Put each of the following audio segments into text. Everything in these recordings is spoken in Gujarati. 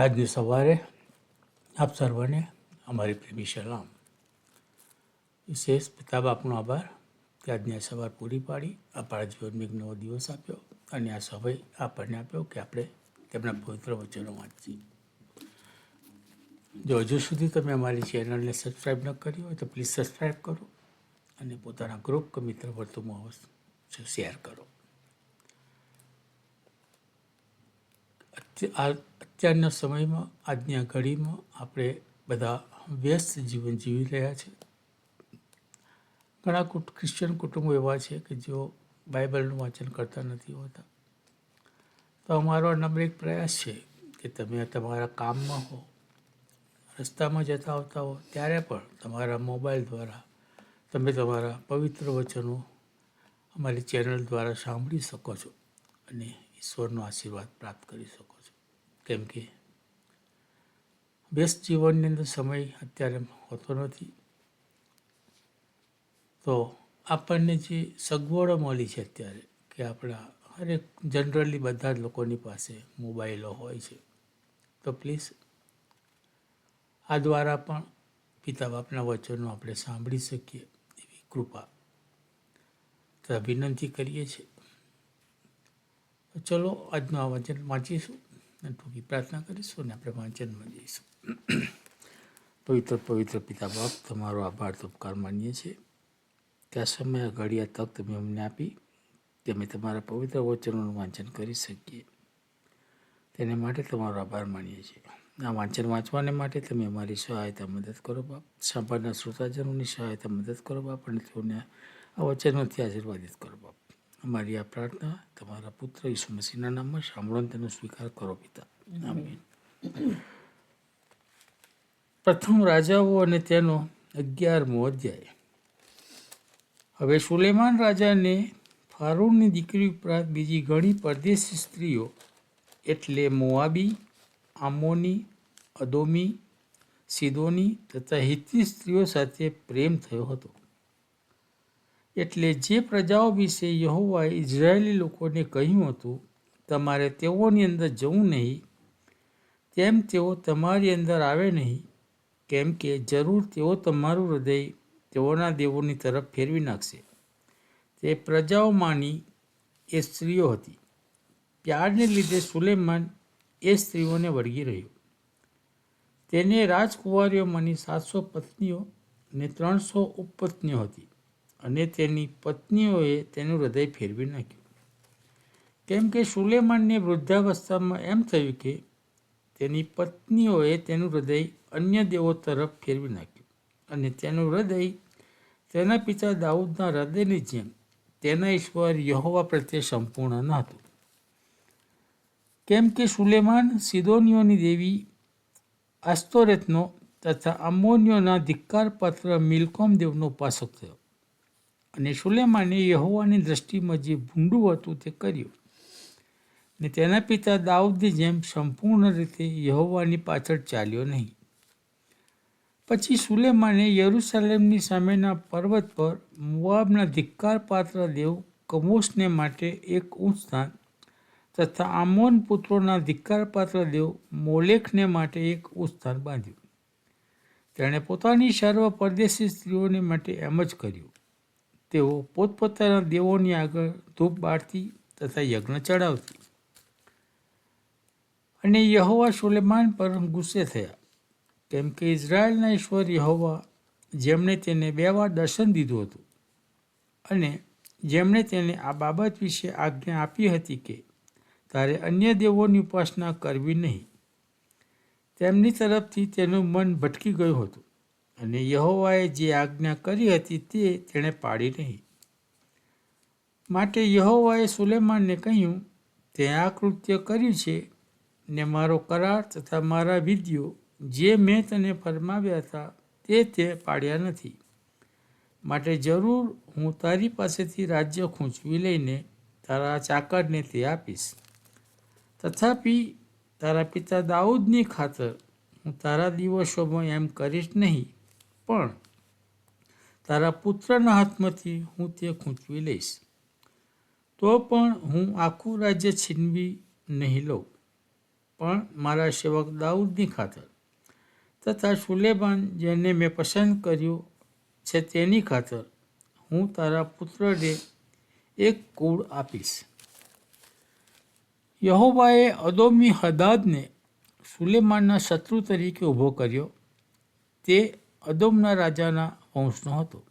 આજની સવારે આપ સર્વને અમારી પ્રેમી સલામ. વિશેષ પિતા બાપનો આભાર કે આજની આ સવાર પૂરી પાડી આપણા જીવનમાં એક નવો દિવસ આપ્યો અને આ સમય આપણને આપ્યો કે આપણે તેમના પવિત્ર વચનો વાંચીએ. જો હજુ સુધી તમે અમારી ચેનલને સબસ્ક્રાઈબ ન કરી હોય તો પ્લીઝ સબસ્ક્રાઈબ કરો અને પોતાના ગ્રુપ કે મિત્ર વર્તુમાં શેર કરો. આ અત્યારના સમયમાં, આજની ઘડીમાં આપણે બધા વ્યસ્ત જીવન જીવી રહ્યા છે. ઘણા કુટ ક્રિશ્ચિયન કુટુંબો એવા છે કે જેઓ બાઇબલનું વાંચન કરતા નથી હોતા. તો અમારો આ નમ્ર એક પ્રયાસ છે કે તમે તમારા કામમાં હો, રસ્તામાં જતા આવતા હો, ત્યારે પણ તમારા મોબાઈલ દ્વારા તમે તમારા પવિત્ર વચનો અમારી ચેનલ દ્વારા સાંભળી શકો છો અને ઈશ્વરનો આશીર્વાદ પ્રાપ્ત કરી શકો છો કેમ કે બેસ્ટ જીવનની અંદર સમય અત્યારે હોતો નથી. તો આપણને જે સગવડો મળી છે અત્યારે કે આપણા હરેક જનરલી બધા જ લોકોની પાસે મોબાઈલો હોય છે, તો પ્લીઝ આ દ્વારા પણ પિતા બાપના વચનો આપણે સાંભળી શકીએ એવી કૃપા. તો વિનંતી કરીએ છીએ. ચલો આજનું આ વચન વાંચીશું. ટૂંકી પ્રાર્થના કરીશું અને આપણે વાંચનમાં જઈશું પવિત્ર પવિત્ર પિતા બાપ, તમારો આભાર તો ઉપકાર માનીએ છીએ. કે આ સમય ઘડિયા તક તમે અમને આપી કે અમે તમારા પવિત્ર વચનોનું વાંચન કરી શકીએ. તેને માટે તમારો આભાર માનીએ છીએ. આ વાંચન વાંચવાને માટે તમે અમારી સહાયતા મદદ કરો બાપ. સાંભળના શ્રોતાજનોની સહાયતા મદદ કરો બાપ અને તેઓને આ વચનોથી આશીર્વાદિત કરો બાપ. અમારી આ પ્રાર્થના તમારા પુત્ર ઈસુ મસીહના નામમાં સાંભળો તેનો સ્વીકાર કરો પિતા. પ્રથમ રાજાઓ અને તેનો અગિયારમો અધ્યાય. હવે સુલેમાન રાજાને ફારૂણની દીકરી ઉપરાંત બીજી ઘણી પરદેશી સ્ત્રીઓ એટલે મોઆબી, આમોની, અદોમી, સિદોની તથા હિતની સ્ત્રીઓ સાથે પ્રેમ થયો હતો. એટલે જે પ્રજાઓ વિશે યહોવાએ ઇઝરાયેલી લોકોને કહ્યું હતું, તમારે તેઓની અંદર જવું નહીં. તેમ તેઓ તમારી અંદર આવે નહીં, કેમ કે જરૂર તેઓ તમારું હૃદય તેઓના દેવોની તરફ ફેરવી નાખશે. તે પ્રજાઓમાંની એ સ્ત્રીઓ હતી. પ્યારને લીધે સુલેમાન એ સ્ત્રીઓને વળગી રહ્યો. તેને રાજકુમારીઓમાંની સાતસો પત્નીઓ ને ત્રણસો ઉપપત્નીઓ હતી. અને તેની પત્નીઓએ તેનું હૃદય ફેરવી નાખ્યું. કેમ કે સુલેમાનને વૃદ્ધાવસ્થામાં એમ થયું કે તેની પત્નીઓએ તેનું હૃદય અન્ય દેવો તરફ ફેરવી નાખ્યું અને તેનું હૃદય તેના પિતા દાઉદના હૃદયની જેમ તેના ઈશ્વર યહોવા પ્રત્યે સંપૂર્ણ ન હતું કેમ કે સુલેમાન સિદોનિયોની દેવી આસ્તોરેતનો તથા અમોનિયોના ધિક્કારપાત્ર મિલકોમ દેવનો ઉપાસક થયો. અને સુલેમાને યહોવાની દ્રષ્ટિમાં જે ભૂંડું હતું તે કર્યું. ને તેના પિતા દાઉદની જેમ સંપૂર્ણ રીતે યહોવાની પાછળ ચાલ્યો નહીં. પછી સુલેમાને યરુસલેમની સામેના પર્વત પર મુઆબના ધિક્કારપાત્ર દેવ કમોશને માટે એક ઊંચ તથા આમોન પુત્રોના ધિક્કારપાત્ર દેવ મોલેખને માટે એક ઊંચ સ્થાન બાંધ્યું. તેણે પોતાની સર્વ પરદેશી સ્ત્રીઓને માટે એમ જ કર્યું. તેઓ પોતપોતાના દેવોની આગળ ધૂપ બાળતી તથા યજ્ઞ ચડાવતી. અને યહોવા સુલેમાન પર ગુસ્સે થયા. કેમ કે ઇઝરાયલના ઈશ્વર યહોવા જેમણે તેને બે વાર દર્શન દીધું હતું અને જેમણે તેને આ બાબત વિશે આજ્ઞા આપી હતી કે તારે અન્ય દેવોની ઉપાસના કરવી નહીં. તેમની તરફથી તેનું મન ભટકી ગયું હતું. અને યહોવાએ જે આજ્ઞા કરી હતી તે તેણે પાડી નહીં. માટે યહોવાએ સુલેમાનને કહ્યું, તે આ કૃત્ય કર્યું છે ને મારો કરાર તથા મારા વિધિઓ જે મેં તને ફરમાવ્યા હતા તે તે પાડ્યા નથી. માટે જરૂર હું તારી પાસેથી રાજ્ય ખૂંચવી લઈને તારા ચાકરને તે આપીશ. તથાપિ તારા પિતા દાઉદની ખાતર હું તારા દિવસોમાં એમ કરીશ નહીં. પણ તારા પુત્રના હાથમાંથી હું તે ખૂંચવી લઈશ. તો પણ હું આખું રાજ્ય છીનવી નહીં લઉં, પણ મારા સેવક દાઉદની ખાતર તથા સુલેમાન જેને મેં પસંદ કર્યું છે તેની ખાતર હું તારા પુત્રને એક કુળ આપીશ. યહોવાએ અદોમી હદાદને સુલેમાનના શત્રુ તરીકે ઊભો કર્યો. તે અદોમના રાજાના વંશનો હતો.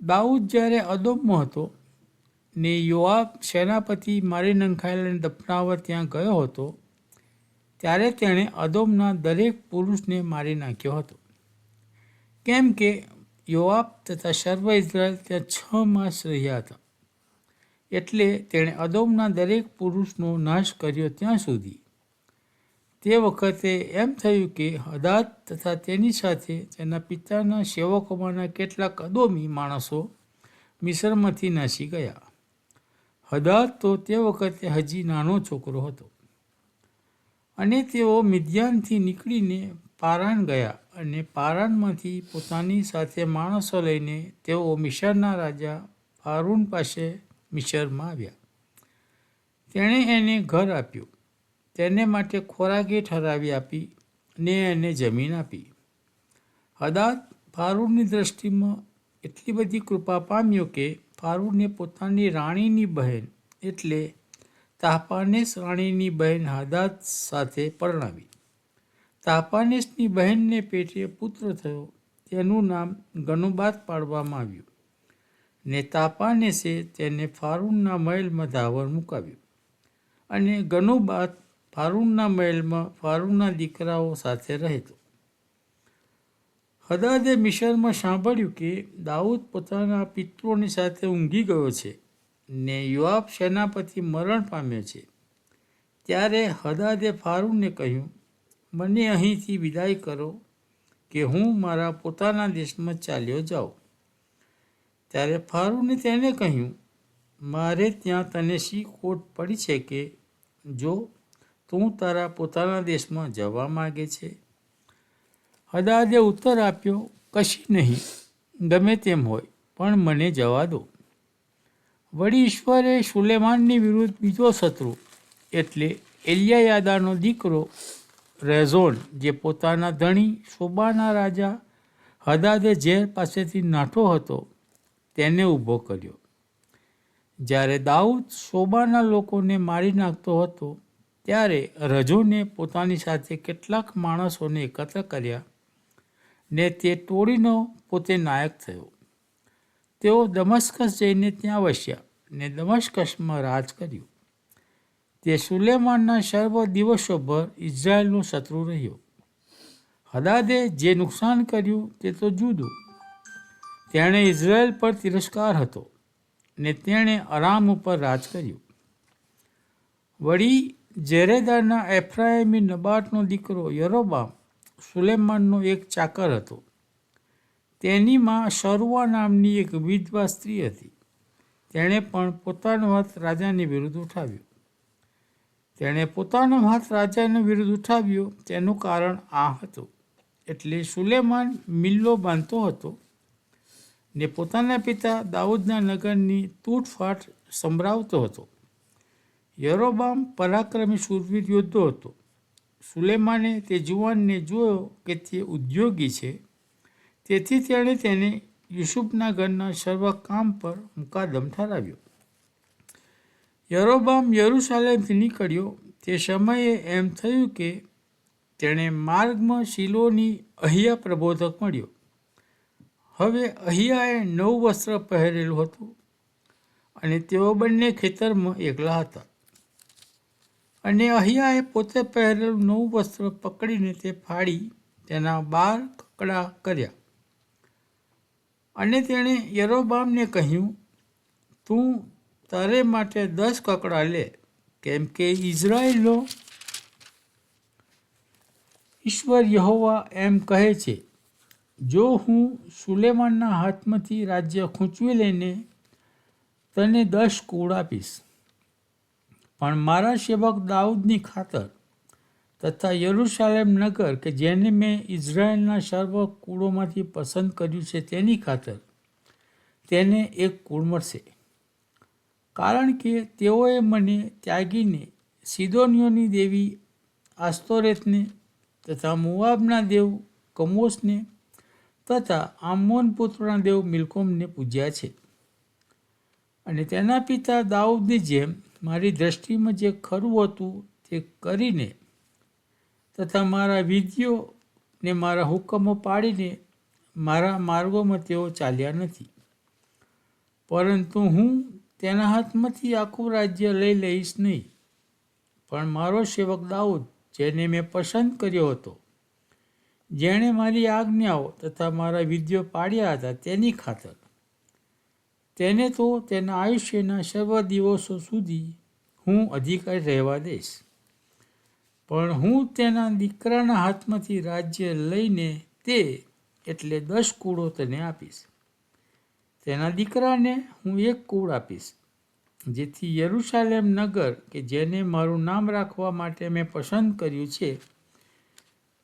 દાઉદ જ્યારે અદોમમાં હતો ને યોઆબ સેનાપતિ મારી નંખાયેલાને દફનાવવા ત્યાં ગયો હતો, ત્યારે તેણે અદોમના દરેક પુરુષને મારી નાખ્યો હતો. કેમ કે યોઆબ તથા સર્વ ઇઝરાયલ ત્યાં છ માસ રહ્યા હતા. એટલે તેણે અદોમના દરેક પુરુષનો નાશ કર્યો ત્યાં સુધી. તે વખતે એમ થયું કે હદાત તથા તેની સાથે તેના પિતાના સેવકોમાંના કેટલાક અદોમી માણસો મિસરમાંથી નાસી ગયા. હદાત તો તે વખતે હજી નાનો છોકરો હતો. અને તેઓ મિદ્યાનથી નીકળીને પારાણ ગયા અને પારાણમાંથી પોતાની સાથે માણસો લઈને તેઓ મિશરના રાજા ફારૂન પાસે મિશરમાં આવ્યા. તેણે એને ઘર આપ્યું. તેને માટે ખોરાકે ઠરાવી આપી ને એને જમીન આપી. હદાત ફારૂડની દ્રષ્ટિમાં એટલી બધી કૃપા પામ્યો કે ફારૂડને પોતાની રાણીની બહેન એટલે તાપાનેસ રાણીની બહેન હદાત સાથે પરણાવી. તાપાનેસની બહેનને પેટે પુત્ર થયો, તેનું નામ ગનુબાત પાડવામાં આવ્યું. ને તાપાનેસે તેને ફારૂનના મહેલમાં ધાવર મુકાવ્યું અને ગનુબાત ફારૂનના મહેલમાં ફારૂનના દીકરાઓ સાથે રહેતો. હદાદે મિશરમાં સાંભળ્યું કે દાઉદ પોતાના પિત્રોની સાથે ઊંઘી ગયો છે ને યુવાબ સેનાપતિ મરણ પામ્યો છે. ત્યારે હદાદે ફારૂનને કહ્યું, મને અહીંથી વિદાય કરો કે હું મારા પોતાના દેશમાં ચાલ્યો જાઉં. ત્યારે ફારૂને તેને કહ્યું, મારે ત્યાં તને શી ખોટ પડી છે કે જો તું તારા પોતાના દેશમાં જવા માગે છે? હદાદે ઉત્તર આપ્યો, કશી નહીં, ગમે તેમ હોય, પણ મને જવા દો. વળી ઈશ્વરે સુલેમાનની વિરુદ્ધ બીજો શત્રુ, એટલે એલિયાયાદાનો દીકરો રેઝોન, જે પોતાના ધણી શોબાના રાજા હદાદે ઝેર પાસેથી નાઠો હતો, તેને ઊભો કર્યો. જ્યારે દાઉદ શોબાના લોકોને મારી નાખતો હતો ત્યારે રજુને પોતાની સાથે કેટલાક માણસોને એકત્ર કર્યા ને તે ટોળીનો પોતે નાયક થયો. તેઓ દમસ્કસ જઈને ત્યાં વસ્યા ને દમસ્કસમાં રાજ કર્યું. તે સુલેમાનના સર્વ દિવસોભર ઇઝરાયલનો શત્રુ રહ્યો. હદાદે જે નુકસાન કર્યું તે તો જુદું. તેણે ઇઝરાયલ પર તિરસ્કાર હતો ને તેણે આરામ ઉપર રાજ કર્યું. વળી જેરેદારના એફ્રાયમી નબાટનો દીકરો યરોબામ સુલેમાનનો એક ચાકર હતો. તેની માં શરુઆ નામની એક વિધવા સ્ત્રી હતી. તેણે પણ પોતાનો હાથ રાજાની વિરુદ્ધ ઉઠાવ્યો. તેણે પોતાનો હાથ રાજાનો વિરુદ્ધ ઉઠાવ્યો, તેનું કારણ આ હતું. એટલે સુલેમાન મિલ્લો બાંધતો હતો ને પોતાના પિતા દાઉદના નગરની તૂટફાટ સંભળાવતો હતો. યરોબામ પરાક્રમી શૂરવીર યોદ્ધો હતો. સુલેમાને તે જુવાનને જોયો કે તે ઉદ્યોગી છે. તેથી તેણે તેને યુસુફના ઘરના સર્વ કામ પર મુકાદમ ઠરાવ્યો. યરોબામ યરુસાલેમથી નીકળ્યો. તે સમયે એમ થયું કે તેણે માર્ગમાં શિલોની અહિયા પ્રબોધક મળ્યો. હવે અહિયાએ નવું વસ્ત્ર પહેરેલું હતું અને તેઓ બંને ખેતરમાં એકલા હતા. અને અહિયાએ પોતે પહેરેલું નવું વસ્ત્ર પકડીને તે ફાડી તેના બાર કકડા કર્યા. અને તેણે યરોબામને કહ્યું, તું તારે માટે દસ કકડા લે, કેમ કે ઇઝરાયેલનો ઈશ્વર યહોવા એમ કહે છે, જો હું સુલેમાનના હાથમાંથી રાજ્ય ખૂંચવી લઈને તને દસ કુળ આપીશ. પણ મારા સેવક દાઉદની ખાતર તથા યરુશાલેમ નગર કે જેને મેં ઇઝરાયેલના સર્વ કુળોમાંથી પસંદ કર્યું છે તેની ખાતર તેને એક કુળ મળશે. કારણ કે તેઓએ મને ત્યાગીને સિદોનિયોની દેવી આસ્તોરેથને તથા મુવાબના દેવ કમોસને તથા આમોન પુત્રના દેવ મિલકોમને પૂજ્યા છે. અને તેના પિતા દાઉદની જેમ મારી દ્રષ્ટિમાં જે ખરું હતું તે કરીને તથા મારા વિધિઓ ને મારા હુકમો પાડીને મારા માર્ગોમાં તેઓ ચાલ્યા નથી. પરંતુ હું તેના હાથમાંથી આખું રાજ્ય લઈ લઈશ નહીં. પણ મારો સેવક દાઉદ, જેને મેં પસંદ કર્યો હતો, જેણે મારી આજ્ઞાઓ તથા મારા વિધિઓ પાડ્યા હતા તેની ખાતર તેને તો તેના આયુષ્યના સર્વ દિવસો સુધી હું અધિકારી રહેવા દઈશ. પણ હું તેના દીકરાના હાથમાંથી રાજ્ય લઈને તે એટલે દસ કુળો તેને આપીશ. તેના દીકરાને હું એક કુળ આપીશ, જેથી યરુશાલેમ નગર, કે જેને મારું નામ રાખવા માટે મેં પસંદ કર્યું છે,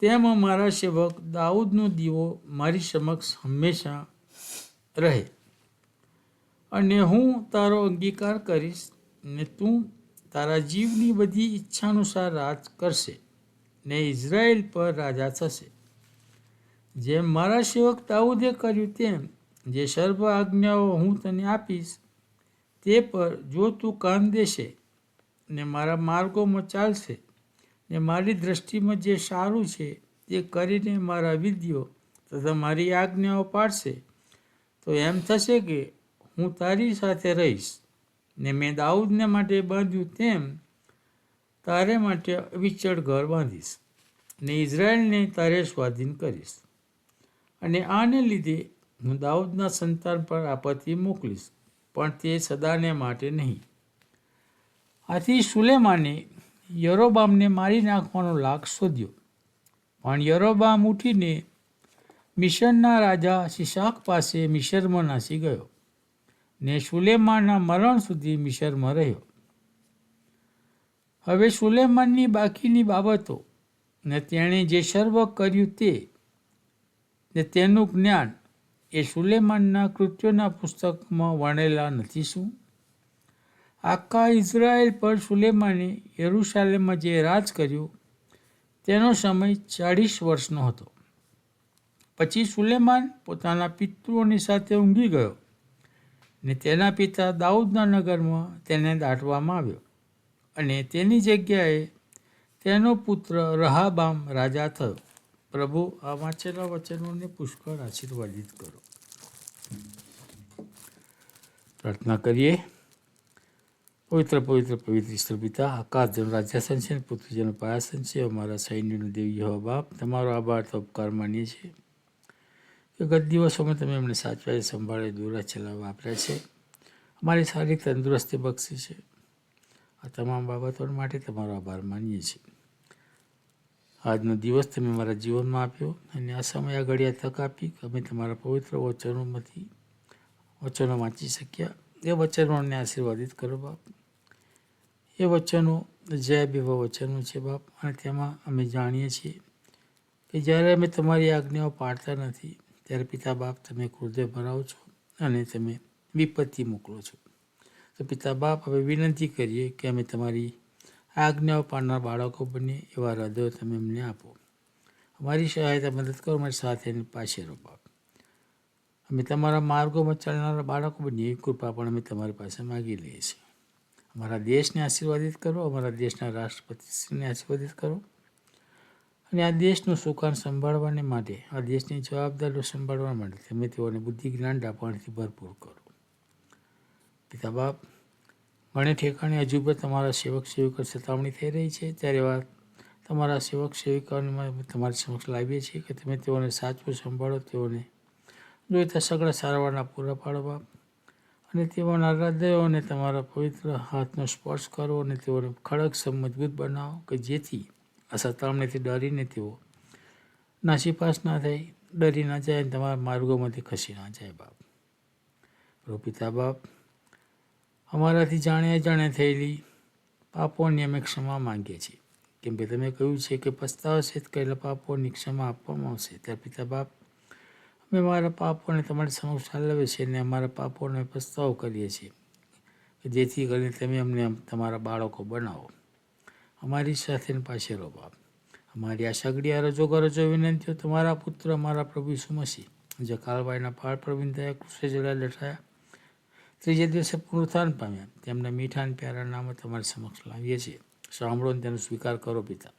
તેમાં મારા સેવક દાઉદનો દીવો મારી સમક્ષ હંમેશા રહે. અને હું તારો અંગીકાર કરીશ ને તું તારા જીવની બધી ઈચ્છાનુસાર રાજ કરશે ને ઇઝરાયલ પર રાજા થશે. જેમ મારા સેવક દાઉદે કર્યું તેમ જે સર્વ આજ્ઞાઓ હું તને આપીશ, તે પર જો તું કાન દેશે ને મારા માર્ગોમાં ચાલશે ને મારી દ્રષ્ટિમાં જે સારું છે તે કરીને મારા વિધિઓ તથા મારી આજ્ઞાઓ પાડશે, તો એમ થશે કે હું તારી સાથે રહીશ. ને મેં દાઉદને માટે બાંધ્યું તેમ તારે માટે અવિચળ ઘર બાંધીશ. ને ઇઝરાયલને તારે સ્વાધીન કરીશ. અને આને લીધે હું દાઉદના સંતાન પર આપત્તિ મોકલીશ, પણ તે સદાને માટે નહીં. આથી સુલેમાને યરોબામને મારી નાખવાનો લાગ શોધ્યો. પણ યરોબામ ઉઠીને મિશરના રાજા શિશાક પાસે મિશરમાં નાસી ગયો. ને સુલેમાનના મરણ સુધી મિશરમાં રહ્યો. હવે સુલેમાનની બાકીની બાબતો ને તેણે જે સર્વ કર્યું તે ને તેનું જ્ઞાન એ સુલેમાનના કૃત્યોના પુસ્તકમાં વર્ણેલા નથી શું? આખા ઇઝરાયલ પર સુલેમાને યરુશાલેમમાં જે રાજ કર્યું તેનો સમય ચાળીસ વર્ષનો હતો. પછી સુલેમાન પોતાના પિતૃઓની સાથે ઊંઘી ગયો. ને તેના પિતા દાઉદના નગરમાં તેને દાટવામાં આવ્યો. અને તેની જગ્યાએ તેનો પુત્ર રહાબામ રાજા થયો. પ્રભુ, આ વાંચેલા વચનોને પુષ્કળ આશીર્વાદિત કરો. પ્રાર્થના કરીએ. પવિત્ર પવિત્ર પવિત્ર ઈશ્વર પિતા આકાશ જન રાજ્યાસન છે પૃથ્વીજન પાયાસન છે, અમારા સૈન્યનો દેવી હવા બાપ, તમારો આભાર તો ઉપકાર માનીએ છીએ. ગત દિવસોમાં તમે એમને સાચવાય સંભાળે દોરા, ચલાવવા વાપર્યા છે. અમારી શારીરિક તંદુરસ્તી બક્ષી છે. આ તમામ બાબતો માટે તમારો આભાર માનીએ છીએ. આજનો દિવસ તમે મારા જીવનમાં આપ્યો અને આ સમય આ ઘડિયા તક આપી અમે તમારા પવિત્ર વચનોમાંથી વચનો વાંચી શક્યા. એ વચનોને આશીર્વાદિત કરો બાપ. એ વચનો જય બેવા વચનો છે બાપ. અને તેમાં અમે જાણીએ છીએ કે જ્યારે અમે તમારી આજ્ઞાઓ પાડતા નથી ત્યારે પિતા બાપ તમે ક્રોધે ભરાવો છો અને તમે વિપત્તિ મોકલો છો. તો પિતા બાપ હવે વિનંતી કરીએ કે અમે તમારી આજ્ઞાઓ પાડનાર બાળકો બનીએ એવા હૃદયો તમે અમને આપો. અમારી સહાયતા મદદ કરો, અમારી સાથે પાસે રહો બાપ. અમે તમારા માર્ગોમાં ચાલનારા બાળકો બનીએ, કૃપા પણ અમે તમારી પાસે માગી લઈએ છીએ. અમારા દેશને આશીર્વાદિત કરો, અમારા દેશના રાષ્ટ્રપતિશ્રીને આશીર્વાદિત કરો. અને આ દેશનું સુકાન સંભાળવાને માટે, આ દેશની જવાબદારીઓ સંભાળવા માટે તમે તેઓને બુદ્ધિ જ્ઞાન ડાપણથી ભરપૂર કરો. પિતા બાપ, ઘણે ઠેકાણે હજુ પણ તમારા સેવક સેવિકા સતાવણી થઈ રહી છે. ત્યારે વાત, તમારા સેવક સેવિકાઓને તમારી સમક્ષ લાવીએ છીએ કે તમે તેઓને સાચવું સંભાળો, તેઓને જોઈતા સગળા સારવારના પૂરા પાડો બાપ અને તેઓના હૃદયોને તમારા પવિત્ર હાથનો સ્પર્શ કરો અને તેઓને ખડક મજબૂત બનાવો કે જેથી આ સતામણીથી ડરીને તેઓ નાસીપાસ ના થાય ડરી ના જાય અને તમારા માર્ગોમાંથી ખસી ના જાય બાપ. પિતા બાપ, અમારાથી જાણે અજાણે થયેલી પાપોની અમે ક્ષમા માંગીએ છીએ. કેમ કે તમે કહ્યું છે કે પસ્તાવશે કરેલા પાપોની ક્ષમા આપવામાં આવશે. ત્યારે પિતા બાપ, અમે મારા પાપોને તમારી સમક્ષ ઠાલવીએ છીએ અને અમારા પાપોને પસ્તાવો કરીએ છીએ. જેથી કરીને તમે અમને તમારા બાળકો બનાવો. અમારી સાથે પાસે રહો બાપ. અમારી આ સગડી આ રજો ગરજો વિનંતીઓ તમારા પુત્ર, અમારા પ્રભુ સુમસી જે કાલભાઈના પાળ પ્રવીણ થયા કૃષે જડા લઠાયા. ત્રીજે દિવસે પુનરુત્થાન પામ્યા. તેમના મીઠા અને પ્યારા નામે તમારી સમક્ષ લાવીએ છીએ. સાંભળો તેનો સ્વીકાર કરો પિતા.